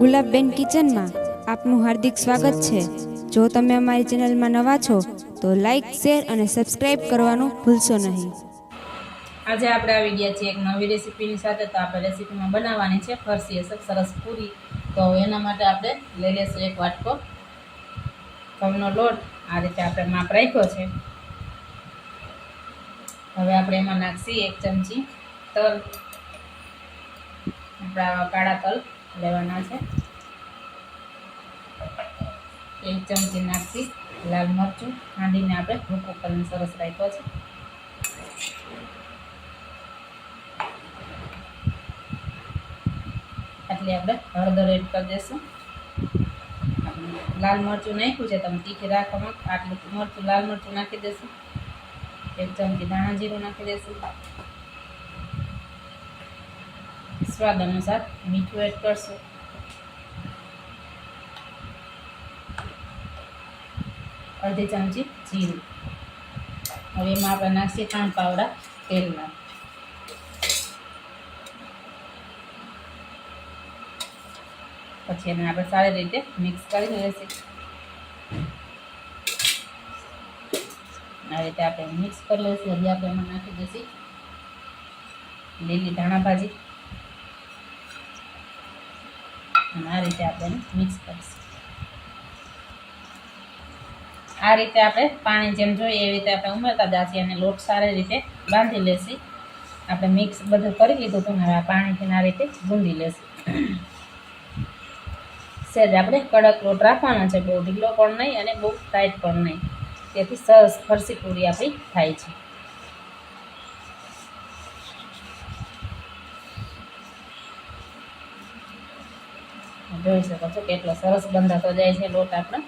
ગુલાબબેન કિચનમાં આપનું હાર્દિક સ્વાગત છે. જો તમે અમારી ચેનલમાં નવા છો, તો લાઈક, શેર અને સબસ્ક્રાઈબ કરવાનું ભૂલશો નહીં. આજે આપણે આવી ગયા છીએ એક નવી રેસીપીની સાથે, તો આપણે રેસીપીમાં બનાવવાની છે ફરસી અસક સરસ પૂરી. તો એના માટે આપણે લઈ લઈશું એક વાટકો ઘઉંનો લોટ. આ રીતે આપણે માપ રાખ્યો છે. હવે આપણે એમાં નાખશી એક ચમચી તલ, આપણા કાળા તલ. લેવાના છે. એક ચમચી નાખી લાલ મરચું ખાંડીને આપણે ભૂકો કરીને સરસ રાખ્યો છે. આટલી આપણે હળદર એડ કરી દઈશું. લાલ મરચું નાખ્યું છે, તમે તીખી રાખવામાં આટલું મરચું, લાલ મરચું નાખી દઈશું. એક ચમચી ધાણા જીરું નાખી દઈશું. સ્વાદ અનુસાર મીઠું એડ કરશું. અડધી ચમચી જીરું. હવે એમાં આપણે નાખીએ ત્રણ પાવડા તેલના પછી એને આપણે સારી રીતે મિક્સ કરી લઈશું આ રીતે આપણે મિક્સ કરી લઈશું હજી આપણે એમાં નાખી દઈશું. લીલી ધાણા ભાજી. અને આ રીતે આપણે મિક્સ કરીશું. આ રીતે આપણે પાણી જેમ જોઈએ એવી રીતે આપણે ઉમેરતા જઈએ અને લોટ સારી રીતે બાંધી લેશી. આપણે મિક્સ બધું કરી લીધું હતું, હવે આ પાણીથી આ રીતે ગુંદી લેશું. સહેજ આપણે કડક લોટ રાખવાનો છે, બહુ ઢીલો પણ નહીં અને બહુ ટાઈટ પણ નહીં. તેથી સરસ ફરસી પૂરી આપણી થાય છે. જોઈ શકો છો કેટલો સરસ બંધાતો જાય છે લોટ આપણો.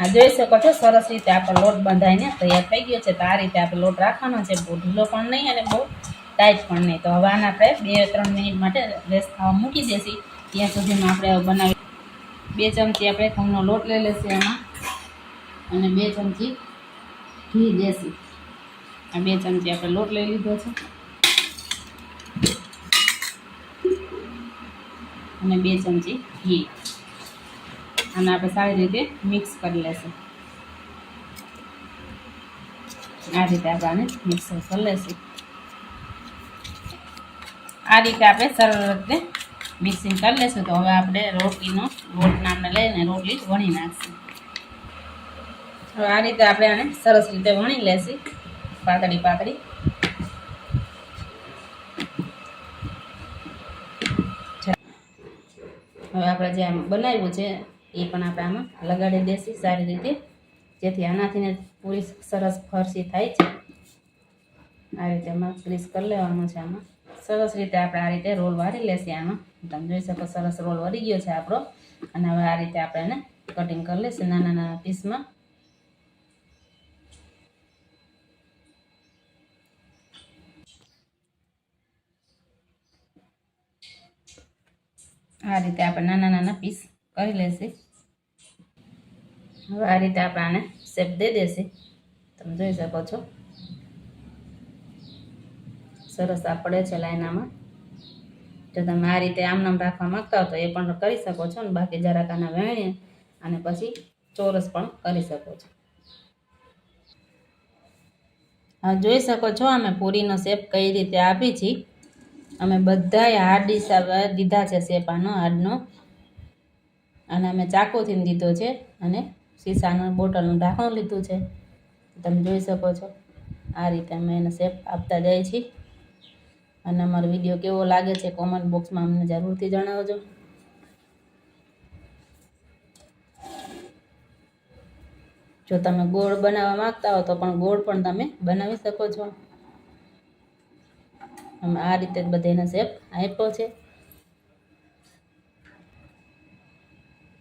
આ જોઈ શકો છો, સરસ રીતે આપણો લોટ બંધાઈને તૈયાર થઈ ગયો છે. તો આ રીતે આપણે લોટ રાખવાનો છે. બહુ ઢીલો પણ નહીં અને બહુ ટાઈટ પણ નહીં. તો હવે આને આપણે બે ત્રણ મિનિટ માટે રેસ્ટ થવા મૂકી દેશી. ત્યાં સુધીમાં આપણે બનાવી બે ચમચી આપણે ઘઉંનો લોટ લઈ લેશું એમાં અને બે ચમચી ઘી દેશી. આ બે ચમચી આપણે લોટ લઈ લીધો છે. અને બે ચમચી ઘી. અને આપણે સારી રીતે મિક્સ કરી લેશું. આ રીતે આપણે આને મિક્સ કરી લેશું. આ રીતે આપણે સરળ રીતે મિક્સિંગ કરી લેશું. તો હવે આપણે રોટલીનો લોટ નામને લઈને રોટલી વણી નાખશું. હવે આ રીતે આપણે આને સરસ રીતે વણી લેશું. પાતળી પાતળી. હવે આપણે જે આમ બનાવ્યું છે, એ પણ આપણે આમાં લગાડી દેશી સારી રીતે. જેથી આનાથી પૂરી સરસ ફરસી થાય છે. આ રીતે આમાં ગ્રીસ કરી લેવાનું છે આમાં. સરસ રીતે આપણે આ રીતે રોલ વાળી લેશે આમાં. તમે જોઈ શકો સરસ રોલ વળી ગયો છે આપણો. અને હવે આ રીતે આપણે એને કટિંગ કરી લેશે નાના નાના પીસમાં આ રીતે આપણે નાના નાના પીસ કરી લેશે. હવે આ રીતે આપણે આને શેપ દઈ દેશે. તમે જોઈ શકો છો. સરસ આ પડે છે લાઈનામાં જો તમે આ રીતે આમ નામ રાખવા માંગતા હો તો એ પણ કરી શકો છો ને બાકી જરાક આના વેણીએ અને પછી ચોરસ પણ કરી શકો છો. જોઈ શકો છો, અમે પૂરીનો શેપ કઈ રીતે આપી છીએ અમે બધાએ હાર્ડ હિસાબે દીધા છે શેપ આનો હાર્ડનો. અને અમે ચાકુથી દીધો છે અને શીશાનું બોટલનું ઢાંકણું લીધું છે. તમે જોઈ શકો છો, આ રીતે અમે એને શેપ આપતા જાય છીએ. અને અમારો વીડિયો કેવો લાગે છે કોમેન્ટ બોક્સમાં અમને જરૂરથી જણાવજો. જો તમે ગોળ બનાવવા માંગતા હો તો પણ ગોળ પણ તમે બનાવી શકો છો. અમે આ રીતે જ બધાને શેપ આપ્યો છે.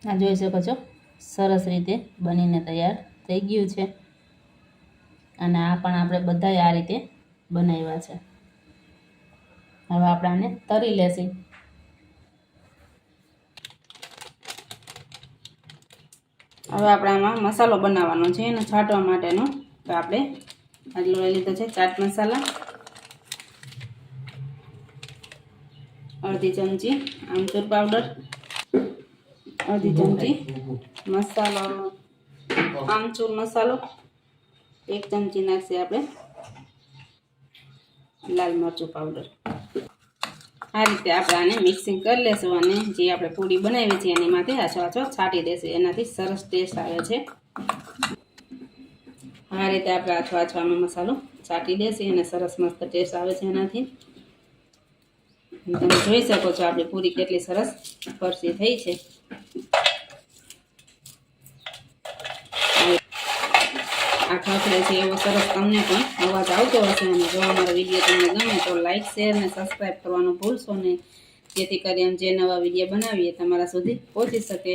આ જોઈ શકો છો, સરસ રીતે બનીને તૈયાર થઈ ગયું છે. અને આ પણ આપણે બધાય આ રીતે બનાવ્યા છે. હવે આપણે આને તરી લેશે. હવે આપણે આમાં મસાલો બનાવવાનો છે, એને છાંટવા માટેનો. તો આપણે આટલો લીધો છે, ચાટ મસાલા. અડધી ચમચી આમચૂર પાવડર, અડધી ચમચી મસાલો, આમચૂર મસાલો, એક ચમચી નાખશે આપણે લાલ મરચું પાવડર. આ રીતે આપણે આને મિક્સિંગ કરી લેશું અને જે આપણે પૂરી બનાવી છે એની માથે આછો આછો છાંટી દેશે. એનાથી સરસ ટેસ્ટ આવે છે. આ રીતે આપણે આછો આછો મસાલો છાંટી દેશે અને સરસ મસ્ત ટેસ્ટ આવે છે એનાથી. તમે જોઈ શકો છો આપણી પૂરી કેટલી સરસ પરસી થઈ છે. આ ખખડે છે એવો સરસ તમને પણ અવાજ આવતો હશે અને જો અમારો વીડિયો તમને ગમે તો લાઈક શેર અને સબસ્ક્રાઈબ કરવાનું ભૂલશો નહીં. જેથી કરી એમ જે નવા વીડિયો બનાવીએ તમારા સુધી પહોંચી શકે.